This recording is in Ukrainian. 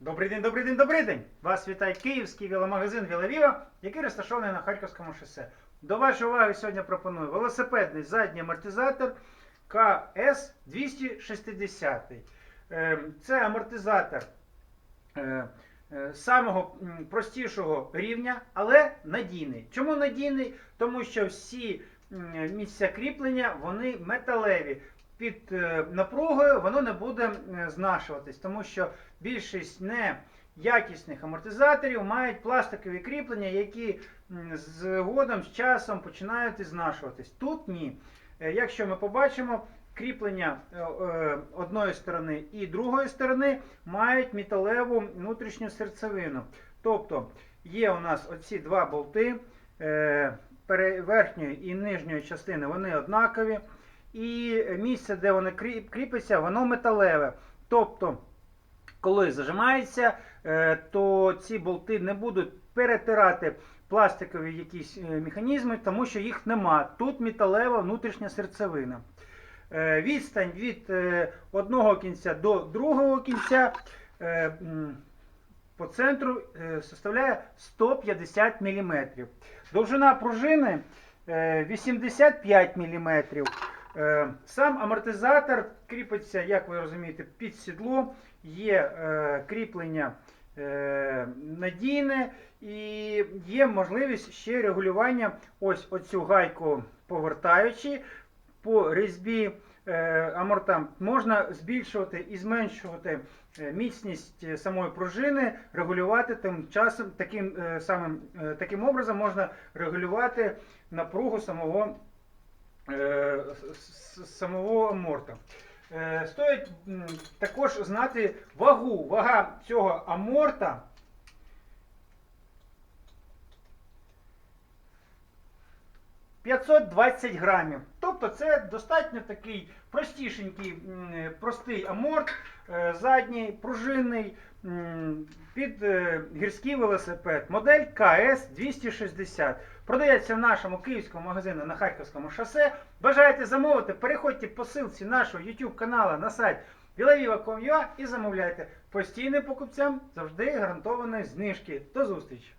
Добрий день, добрий день, добрий день! Вас вітає київський веломагазин Вілавіва, який розташований на Харківському шосе. До вашої уваги сьогодні пропоную велосипедний задній амортизатор КС 260. Е, Це амортизатор е, е, самого простішого рівня, але надійний. Чому надійний? Тому що всі місця кріплення вони металеві. Під е, напругою воно не буде е, знашуватись, тому що більшість неякісних амортизаторів мають пластикові кріплення, які згодом з часом починають знашуватись. Тут ні. Е, Якщо ми побачимо, кріплення одної сторони і другої сторони мають металеву внутрішню серцевину. Тобто є у нас оці два болти верхньої і нижньої частини, вони однакові. І місце, де вони кріп- кріпляться, воно металеве. Тобто, коли зажимається, е, то ці болти не будуть перетирати пластикові якісь е, механізми, тому що їх нема. Тут металева внутрішня серцевина. Е, Відстань від одного кінця до другого кінця по центру составляє 150 мм. Довжина пружини е, 85 мм. Е, Сам амортизатор кріпиться, як ви розумієте, під сідло, є е, кріплення е, надійне і є можливість ще регулювання. Ось оцю гайку повертаючи по різьбі аморта можна збільшувати і зменшувати міцність самої пружини, регулювати тим часом таким самим таким образом можна регулювати напругу самого самого аморта. Е, Стоїть також знати вагу. Вага цього аморта. – 520 грамів. Тобто це достатньо такий простішенький, простий аморт, е, задній, пружинний, під е, гірський велосипед. Модель КС 260. Продається в нашому київському магазині на Харківському шосе. Бажаєте замовити, переходьте по ссылці нашого YouTube каналу на сайт vilaviva.com.ua і замовляйте. Постійним покупцям завжди гарантовані знижки. До зустрічі!